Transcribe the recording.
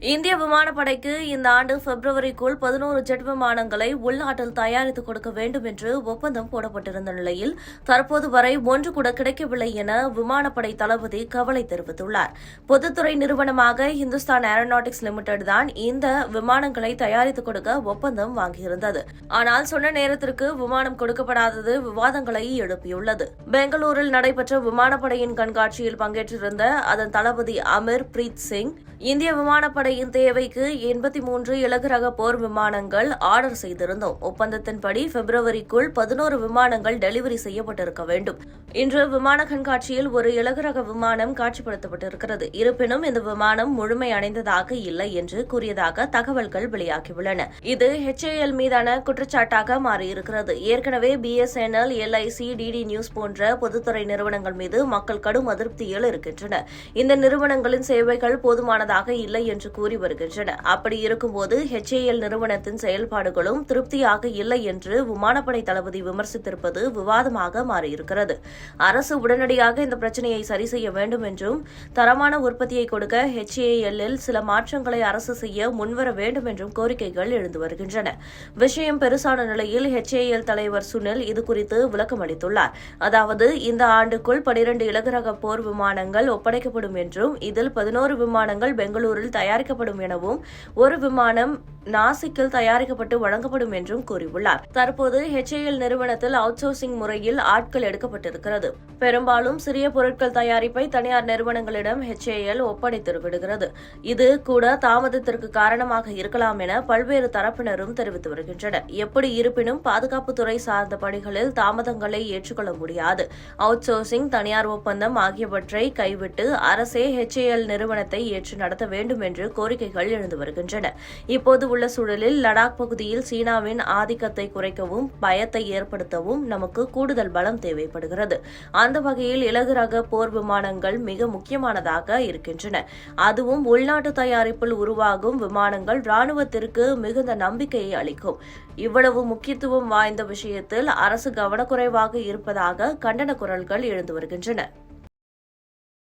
இந்திய விமானப்படைக்கு இந்த ஆண்டு பிப்ரவரிக்குள் பதினோரு ஜெட் விமானங்களை உள்நாட்டில் தயாரித்துக் கொடுக்க வேண்டும் என்று ஒப்பந்தம் போடப்பட்டிருந்த நிலையில் தற்போது வரை ஒன்று கூட கிடைக்கவில்லை என விமானப்படை தளபதி கவலை தெரிவித்துள்ளார். பொதுத்துறை நிறுவனமாக இந்துஸ்தான் ஏரோநாட்டிக்ஸ் லிமிடெட் தான் இந்த விமானங்களை தயாரித்துக் கொடுக்க ஒப்பந்தம் வாங்கியிருந்தது. ஆனால் சொன்ன நேரத்திற்கு விமானம் கொடுக்கப்படாதது விவாதங்களை எழுப்பியுள்ளது. பெங்களூரில் நடைபெற்ற விமானப்படையின் கண்காட்சியில் பங்கேற்றிருந்த அதன் தளபதி அமீர் பிரீத் சிங் இந்திய விமானப்படையின் தேவைக்கு எண்பத்தி மூன்று இலகு ரக போர் விமானங்கள் ஆர்டர் செய்திருந்தோம். ஒப்பந்தத்தின்படி பிப்ரவரிக்குள் பதினோரு விமானங்கள் டெலிவரி செய்யப்பட்டிருக்க வேண்டும். இன்று விமான கண்காட்சியில் ஒரு இலகு ரக விமானம் காட்சிப்படுத்தப்பட்டிருக்கிறது. இருப்பினும் இந்த விமானம் முழுமை அடைந்ததாக இல்லை என்று கூறியதாக தகவல்கள் வெளியாகியுள்ளன. இது ஹெச்ஏஎல் மீதான குற்றச்சாட்டாக மாறியிருக்கிறது. ஏற்கனவே பிஎஸ்என்எல் எல்ஐசி டிடி நியூஸ் போன்ற பொதுத்துறை நிறுவனங்கள் மீது மக்கள் கடும் அதிருப்தியில் இருக்கின்றனர். இந்த நிறுவனங்களின் சேவைகள் போதுமானதாக இல்லை என்று கூறி வருகின்றன. அப்படி இருக்கும்போது ஹெச்ஏஎல் நிறுவனத்தின் செயல்பாடுகளும் திருப்தியாக இல்லை என்று விமானப்படை தளபதி விமர்சித்திருப்பது விவாதமாக மாறியிருக்கிறது. அரசு உடனடியாக இந்த பிரச்சனையை சரி செய்ய வேண்டும் என்றும் தரமான உற்பத்தியை கொடுக்க ஹெச்ஏஎல்லில் சில மாற்றங்களை அரசு செய்ய முன்வர வேண்டும் என்றும் கோரிக்கைகள் எழுந்து வருகின்றன. விஷயம் பெருசான நிலையில் ஹெச்ஏஎல் தலைவர் சுனில் இதுகுறித்து விளக்கம் அளித்துள்ளார் அதாவது இந்த ஆண்டுக்குள் பனிரண்டு இலகுரக போர் விமானங்கள் ஒப்படைக்கப்படும் என்றும் இதில் பதினோரு விமானங்கள் பெங்களூரில் தயாரிக்கப்படும் எனவும் ஒரு விமானம் நாசிக்கில் தயாரிக்கப்பட்டு வழங்கப்படும் என்றும் கூறியுள்ளார். தற்போது ஹெச்ஏஎல் நிறுவனத்தில் அவுட்சோர்சிங் முறையில் ஆட்கள் எடுக்கப்பட்டிருக்கிறது. பெரும்பாலும் சிறிய பொருட்கள் தயாரிப்பை தனியார் நிறுவனங்களிடம் ஹெச்ஏஎல் ஒப்படைத்து விடுகிறது இது கூட தாமதத்திற்கு காரணமாக இருக்கலாம் என பல்வேறு தரப்பினரும் தெரிவித்து வருகின்றனர். எப்படி இருப்பினும் பாதுகாப்புத்துறை சார்ந்த பணிகளில் தாமதங்களை ஏற்றுக்கொள்ள முடியாது. அவுட்சோர்சிங் தனியார் ஒப்பந்தம் ஆகியவற்றை கைவிட்டு அரசே ஹெச்ஏஎல் நிறுவனத்தை ஏற்று நடத்த வேண்டும் என்று கோரிக்கைகள் எழுந்து வருகின்றன. இப்போது உள்ள சூழலில் லடாக் பகுதியில் சீனாவின் ஆதிக்கத்தை குறைக்கவும் பயத்தை ஏற்படுத்தவும் நமக்கு கூடுதல் பலம் தேவைப்படுகிறது. அந்த வகையில் இலகு ரக போர் விமானங்கள் மிக முக்கியமானதாக இருக்கின்றன. அதுவும் உள்நாட்டு தயாரிப்பில் உருவாகும் விமானங்கள் ராணுவத்திற்கு மிகுந்த நம்பிக்கையை அளிக்கும். இவ்வளவு முக்கியத்துவம் வாய்ந்த விஷயத்தில் அரசு கவனக்குறைவாக இருப்பதாக கண்டன குரல்கள் எழுந்து வருகின்றன.